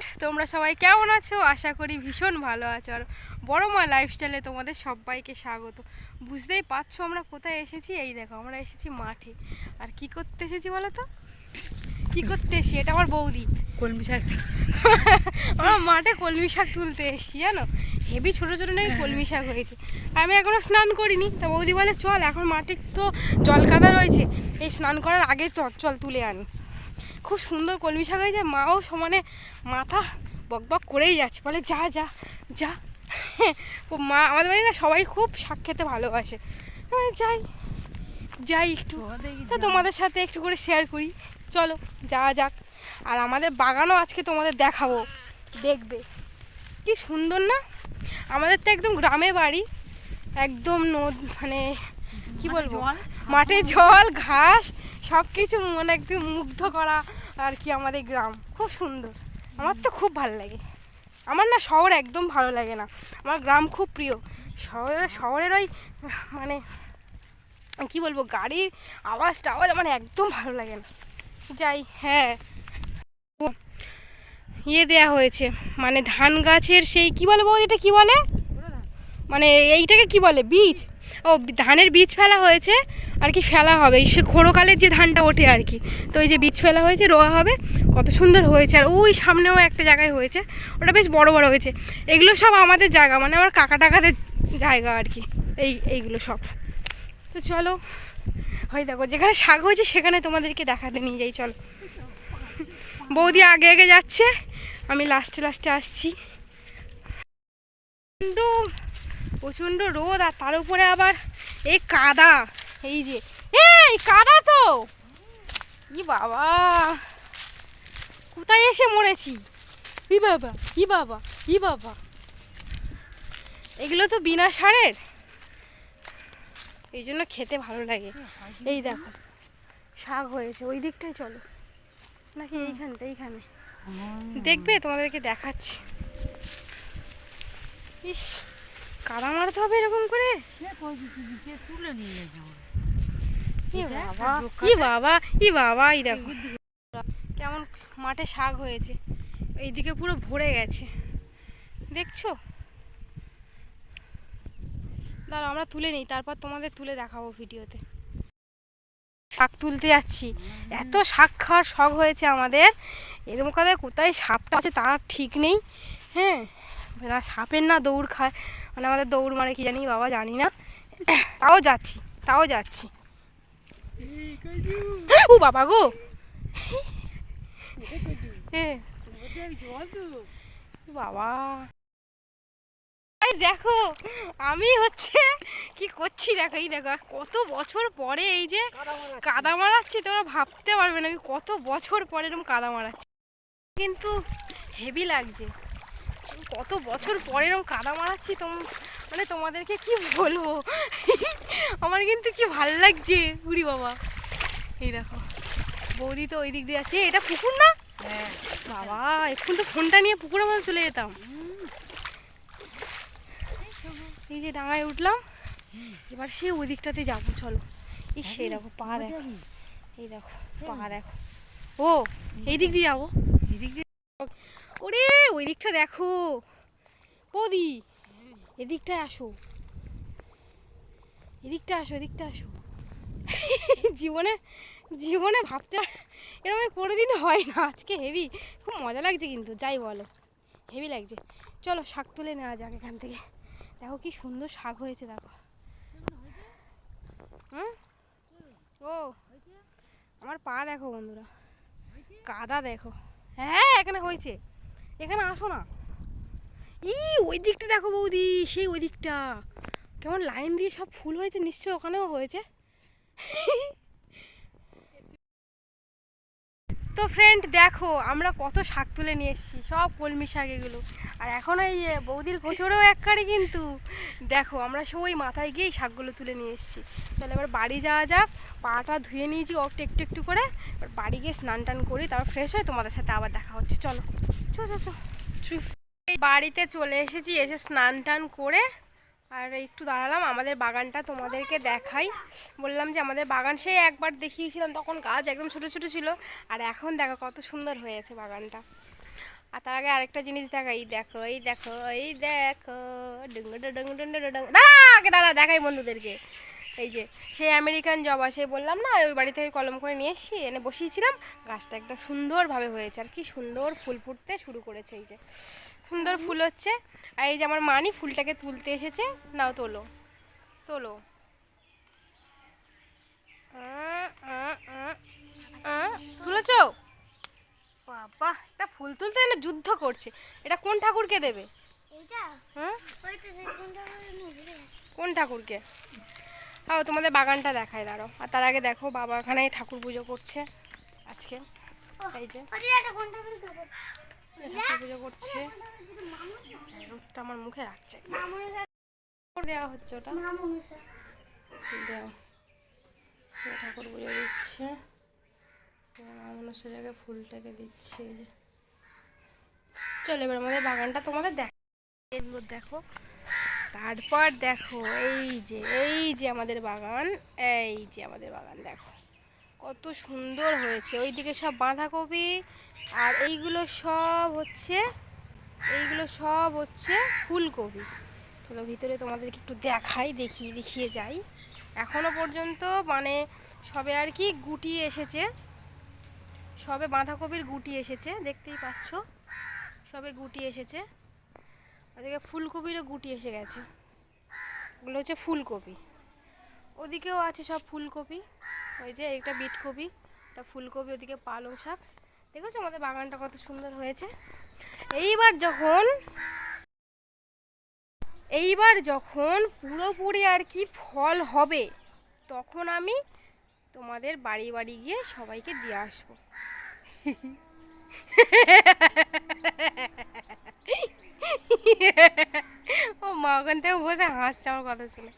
Friend তোমরা সবাই কেমন আছো? আশা করি ভীষণ ভালো আছো। আর বড় মা লাইফস্টাইলে তোমাদের সবাইকে স্বাগত। বুঝতেই পারছ আমরা কোথায় এসেছি? এই দেখো আমরা এসেছি মাঠে। আর কি করতে এসেছি বলো তো কি করতে এসেছি? এটা আমার বৌদি। কলমি শাক আমরা মাঠে কলমি শাক তুলতে এসেছি জানো? হেভি ছোটো ছোটো নাকি কলমি শাক হয়েছে। আমি এখনও স্নান করিনি। তা বৌদি বলে চল এখন মাঠে তো জল কাদা রয়েছে। এই স্নান করার আগে চল চল তুলে আনি। খুব সুন্দর কলমি শাক হয়েছে। মাও সমানে মাথা বক বক করেই যাচ্ছে। বলে যা যা যা। মা আমাদের বাড়ি না সবাই খুব শাক খেতে ভালোবাসে। যাই যাই একটু। তা তোমাদের সাথে একটু করে শেয়ার করি। চলো যাওয়া যাক। আর আমাদের বাগানও আজকে তোমাদের দেখাবো। দেখবে। কি সুন্দর না? আমাদের তো একদম গ্রামে বাড়ি। একদম নদ মানে কি বলব? মাঠে জল ঘাস সব কিছু মানে একদম মুগ্ধ করা। আর কি আমাদের গ্রাম। খুব সুন্দর। আমার তো খুব ভালো লাগে। আমার না শহর একদম ভালো লাগে না। আমার গ্রাম খুব প্রিয়। শহরে, শহরের ওই মানে কি বলব, গাড়ির আওয়াজটা আওয়াজ আমার একদম ভালো লাগে না। যাই হ্যাঁ। ইয়ে দেয়া হয়েছে। মানে ধান গাছের সেই, কি বলে এটা কি বলে? মানে এইটাকে কি বলে, বীজ? ও, ধানের বীজ ফেলা হয়েছে, আর কি ফেলা হবে। সে খোড়োকালের যে ধানটা ওঠে আর কি। তো ওই যে বীজ ফেলা হয়েছে, রোয়া হবে। কত সুন্দর হয়েছে। আর ওই সামনেও একটা জায়গায় হয়েছে। ওটা বেশ বড় বড় হয়েছে। এগুলো সব আমাদের জায়গা মানে আমার কাকা টাকাদের জায়গা আর কি। এই, এইগুলো সব। তো চলো হয় দেখো, যেখানে শাক হয়েছে, সেখানে তোমাদেরকে দেখাতে নিয়ে যাই, চলো। বৌদি আগে আগে যাচ্ছে। আমি লাস্টে লাস্টে আসছি। প্রচণ্ড রোদ আর তার উপরে আবার এই কাদা এই যে এই কাদা তো! ই বাবা! কোথায় এসে মরেছি? ই বাবা ই বাবা ই বাবা! এগুলো তো বিনা সারের। এই জন্য খেতে ভালো লাগে। এই দেখো শাক হয়েছে। ওই দিকটাই চলো। নাকি এইখানটা এইখানে। দেখবে তোমাদেরকে দেখাচ্ছি। ইস! কাদা মারতে হবে এরকম করে? তুলে নিয়ে যাব ই বাবা ই বাবা ই দেখো। কেমন মাঠে শাক হয়েছে। এইদিকে পুরো ভরে গেছে। দেখছ? দাঁড়াও আমরা তুলে নিই তারপর তোমাদের তুলে দেখাবো ভিডিওতে। শাক তুলতে যাচ্ছি। এত শাক খাওয়ার শখ হয়েছে আমাদের। এরকম কথা কোথায় সাপটা আছে তার ঠিক নেই। হ্যাঁ না সাপের না দৌড় খায়। মানে আমাদের দৌড় মানে কি জানি, বাবা জানি না। তাও যাচ্ছি তাও যাচ্ছি। ও বাবা গো! বাবা। দেখো, আমি হচ্ছে কি করছি দেখো, এই দেখো, কত বছর পরে এই যে কাদা মারাচ্ছি, তোমরা ভাবতে পারবে না, আমি কত বছর পরে এরকম কাদা মারাচ্ছি। কিন্তু হেভি লাগছে। কত বছর পরে এরকম কাদা মারাচ্ছি তোম মানে তোমাদেরকে কি বলব? আমার কিন্তু কি ভালো লাগছে উড়ি বাবা। এই দেখো বৌদি তো ওই দিক দিয়ে আছে এটা পুকুর না? হ্যাঁ। বাবা এখন তো ফোনটা নিয়ে পুকুরের মধ্যে চলে যেতাম। এই যে ডাঙায় উঠলাম। এবার সেই ওই দিকটাতে যাব চলো। এই সেই দেখো পা দেখো। এই দেখো পা দেখো। ও এই দিক দিয়ে যাব। এই দিক দিয়ে ওরে, ওই দিকটা দেখো। বৌদি, এদিকটা আসো। এদিকটা আসো এদিকটা আসো। জীবনে জীবনে ভাবতে এরকম আমি কোনোদিন হয় না। আজকে হেভি খুব মজা লাগছে কিন্তু, যাই বলো। হেভি লাগছে। চলো, শাক তুলে নেওয়া যাক এখান থেকে। দেখো কি সুন্দর শাক হয়েছে, দেখো। হুম? ও, আমার পা দেখো বন্ধুরা। কাদা দেখো। হ্যাঁ এখানে হয়েছে। এখানে আসো না। ই, ওই দিকটা দেখো বৌদি, সেই ওই দিকটা। কেমন লাইন দিয়ে সব ফুল হয়েছে, নিশ্চয়ই ওখানেও হয়েছে। তো ফ্রেন্ড দেখো, আমরা কত শাক তুলে নিয়ে এসেছি, সব কলমি শাক এগুলো। আর এখন এই বৌদির কোচরেও এক কারি কিন্তু। দেখো, আমরা সবাই মাথায় গিয়েই শাকগুলো তুলে নিয়ে এসেছি। চলো এবার বাড়ি যাওয়া যাক, পাটা ধুয়ে নিয়েছি একটু একটু একটু করে। এবার বাড়ি গিয়ে স্নান টান করি, তারপর ফ্রেশ হয়ে তোমাদের সাথে আবার দেখা হচ্ছে, চলো। বাড়িতে চলে এসেছি, এসে স্নান টান করে আর একটু দাঁড়ালাম। আমাদের বাগানটা তোমাদেরকে দেখাই। বললাম যে আমাদের বাগান সেই একবার দেখিয়েছিলাম, তখন গাছ একদম ছোট ছোট ছিল। আর এখন দেখো কত সুন্দর হয়েছে বাগানটা। আর তার আগে আরেকটা জিনিস দেখা, এই দেখো এই দেখো এই দেখো ডুঙ্গ ডুঙ্গ ডুঙ্গ ডুঙ্গ দাঁড়া, আগে দাঁড়া, দেখাই বন্ধুদেরকে। এই যে সেই আমেরিকান জবা সেই বললাম না ওই বাড়ি থেকে কলম করে নিয়ে এসেছি। এনে বসিয়েছিলাম। গাছটা একদম সুন্দরভাবে হয়েছে আর কি সুন্দর ফুল ফুটতে শুরু করেছে এই যে। সুন্দর ফুল হচ্ছে। আর এই যে আমার মানি ফুলটাকে তুলতে এসেছে। নাও তোলো। তোলো। তুলেছো? বাবা এটা ফুল তুলতে যেন যুদ্ধ করছে। এটা কোন ঠাকুরকে দেবে? নেবে কোন ঠাকুরকে? ও তোমাদের বাগানটা দেখায় দাঁড়ো আর তার আগে দেখো বাবা এখানে ঠাকুর পুজো করছে আজকে। এই যে। ঠাকুর পুজো করছে। রোদটা আমার মুখে রাখছে। দেওয়া হচ্ছে ওটা। ঠাকুর পুজো দিচ্ছে। মানুষের আগে ফুলটাকে দিচ্ছে এই যে। চলো এবার আমাদের বাগানটা তোমাদের দেখ দেখো। তারপর দেখো, এই যে এই যে আমাদের বাগান, এই যে আমাদের বাগান, দেখো। কত সুন্দর হয়েছে। ওইদিকে সব বাঁধাকপি, আর এইগুলো সব হচ্ছে, এইগুলো সব হচ্ছে ফুলকপি। চলো ভিতরে তোমাদেরকে একটু দেখাই, দেখিয়ে দেখিয়ে যাই। এখনও পর্যন্ত মানে সবে আর কি গুটি এসেছে। সবে বাঁধাকপির গুটি এসেছে, দেখতেই পাচ্ছ? সবে গুটি এসেছে। ওদিকে ফুলকপিরও গুটি এসে গেছে। ওগুলো হচ্ছে ফুলকপি। ওদিকেও আছে সব ফুলকপি। ওই যে একটা বিটকপি, একটা ফুলকপি, ওদিকে পালং শাক। দেখেছ আমাদের বাগানটা কত সুন্দর হয়েছে? এইবার যখন এইবার যখন পুরোপুরি আর কি ফল হবে, তখন আমি তোমাদের বাড়ি বাড়ি গিয়ে সবাইকে দিয়ে আসব। ও মা ওখান থেকে বসে হাসছে আমার কথা শুনে।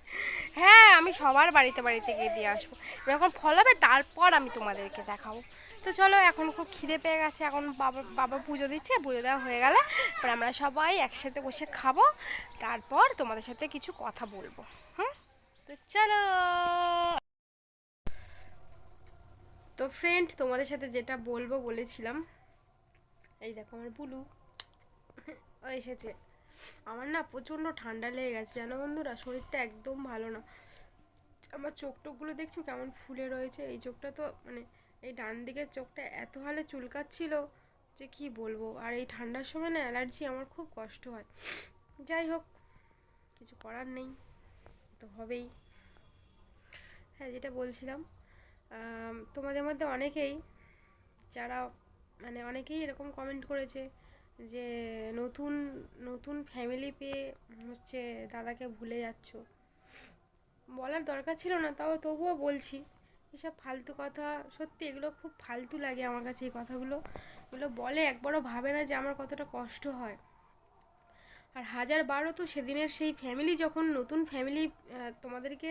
হ্যাঁ আমি সবার বাড়িতে বাড়িতে গিয়ে দিয়ে আসব। যখন ফল হবে, তারপর আমি তোমাদেরকে দেখাবো। তো চলো, এখন খুব খিদে পেয়ে গেছে, এখন বাবা বাবা পুজো দিচ্ছে, পুজো দেওয়া হয়ে গেলে এবার আমরা সবাই একসাথে বসে খাব, তারপর তোমাদের সাথে কিছু কথা বলব। হুম? তো চলো। তো ফ্রেন্ড তোমাদের সাথে যেটা বলব বলেছিলাম। এই দেখো আমার বুলু। এসেছে। আমার না প্রচণ্ড ঠান্ডা লেগে গেছে, জানো বন্ধুরা? শরীরটা একদম ভালো না। আমার চোখ টোকগুলো দেখছ কেমন ফুলে রয়েছে? এই চোখটা তো মানে এই ডান দিকের চোখটা এত হালে চুলকাচ্ছিল যে কি বলব? আর এই ঠান্ডার সময় না অ্যালার্জি আমার খুব কষ্ট হয়। যাই হোক, কিছু করার নেই তো হবেই। হ্যাঁ যেটা বলছিলাম তোমাদের মধ্যে অনেকেই যারা মানে অনেকেই এরকম কমেন্ট করেছে যে নতুন নতুন ফ্যামিলি পেয়ে হচ্ছে দাদাকে ভুলে যাচ্ছ। বলার দরকার ছিল না, তাও তবুও বলছি, এসব ফালতু কথা, সত্যি এগুলো খুব ফালতু লাগে আমার কাছে এই কথাগুলো। এগুলো বলে একবারও ভাবে না যে আমার কতটা কষ্ট হয়। আর হাজার বারো তো সেদিনের সেই ফ্যামিলি যখন নতুন ফ্যামিলি তোমাদেরকে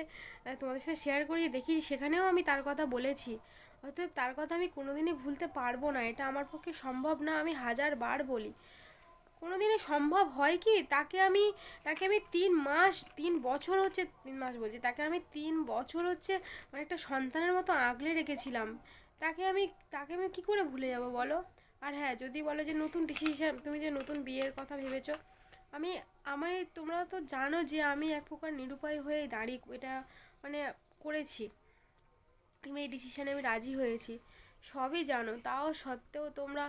তোমাদের সাথে শেয়ার করিয়ে দেখি সেখানেও আমি তার কথা বলেছি। অতএব তার কথা আমি কোনোদিনই ভুলতে পারব না, এটা আমার পক্ষে সম্ভব না, আমি হাজার বার বলি। কোনোদিনই সম্ভব হয় কি? তাকে আমি তাকে আমি তিন মাস, তিন বছর হচ্ছে, তিন মাস বলছি, তাকে আমি তিন বছর হচ্ছে মানে একটা সন্তানের মতো আগলে রেখেছিলাম। তাকে আমি তাকে আমি কী করে ভুলে যাব বলো? আর হ্যাঁ যদি বলো যে নতুন ডিসিশন তুমি যে নতুন বিয়ের কথা ভেবেছো, আমি আমায় তোমরা তো জানো যে আমি এক প্রকার নিরুপায় হয়ে দাঁড়িয়ে, এটা মানে করেছি। আমি এই ডিসিশনে আমি রাজি হয়েছি। সবই জানো, তাও সত্ত্বেও তোমরা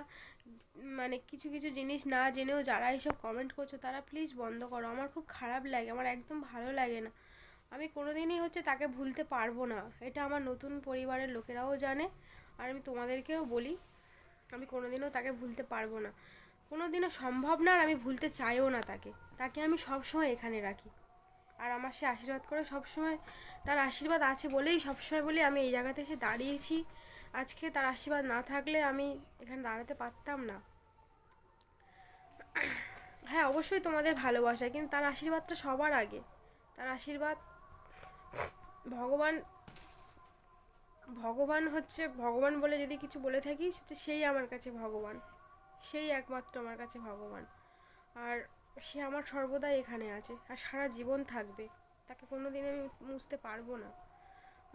মানে কিছু কিছু জিনিস না জেনেও যারা এইসব কমেন্ট করছ, তারা প্লিজ বন্ধ করো। আমার খুব খারাপ লাগে, আমার একদম ভালো লাগে না। আমি কোনো দিনই হচ্ছে তাকে ভুলতে পারব না। এটা আমার নতুন পরিবারের লোকেরাও জানে, আর আমি তোমাদেরকেও বলি, আমি কোনোদিনও তাকে ভুলতে পারব না। কোনো দিনও সম্ভব না আর আমি ভুলতে চাইও না তাকে। তাকে আমি সবসময় এখানে রাখি। আর আমার সে আশীর্বাদ করে সবসময় তার আশীর্বাদ আছে বলেই সবসময় বলি, আমি এই জায়গাতে এসে দাঁড়িয়েছি। আজকে তার আশীর্বাদ না থাকলে আমি এখানে দাঁড়াতে পারতাম না। হ্যাঁ অবশ্যই তোমাদের ভালোবাসা, কিন্তু তার আশীর্বাদটা সবার আগে। তার আশীর্বাদ ভগবান ভগবান হচ্ছে, ভগবান বলে যদি কিছু বলে থাকি হচ্ছে সেই আমার কাছে ভগবান। সেই একমাত্র আমার কাছে ভগবান। আর সে আমার সর্বদাই এখানে আছে আর সারা জীবন থাকবে। তাকে কোনো দিন আমি মুছতে পারব না।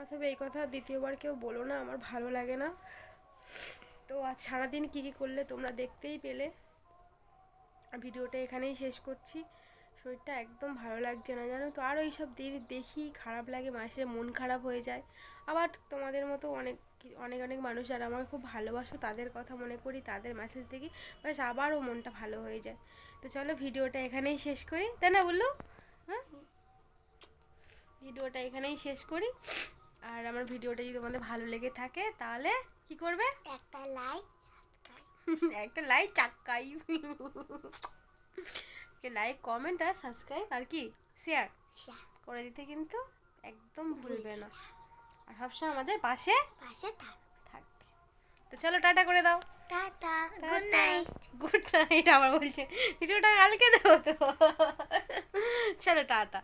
অথবা এই কথা দ্বিতীয়বার কেউ বলো না, আমার ভালো লাগে না। তো আজ সারাদিন কী কী করলে তোমরা দেখতেই পেলে। ভিডিওটা এখানেই শেষ করছি। শরীরটা একদম ভালো লাগছে না, জানো তো? আর এইসব দেখি খারাপ লাগে মাসে মন খারাপ হয়ে যায়। আবার তোমাদের মতো অনেক অনেক অনেক মানুষ যারা আমাকে খুব ভালোবাসো তাদের কথা মনে করি তাদের মেসেজ দেখি ব্যাস আবারও মনটা ভালো হয়ে যায়। তো চলো ভিডিওটা এখানেই শেষ করি। তাই না বলল? হ্যাঁ? ভিডিওটা এখানেই শেষ করি। আর আমার ভিডিওটা যদি তোমাদের ভালো লেগে থাকে তাহলে কি করবে? একটা লাইক একটা লাইক চাক্কাই। লাইক কমেন্ট আর সাবস্ক্রাইব আর কি? শেয়ার করে দিতে কিন্তু একদম ভুলবে না। সবসময় আমাদের পাশে পাশে থাক থাকবে। তো চলো টাটা করে দাও। Tata good night good night আবার বলছে ভিডিওটা কালকে দেবো তো। চলো টাটা।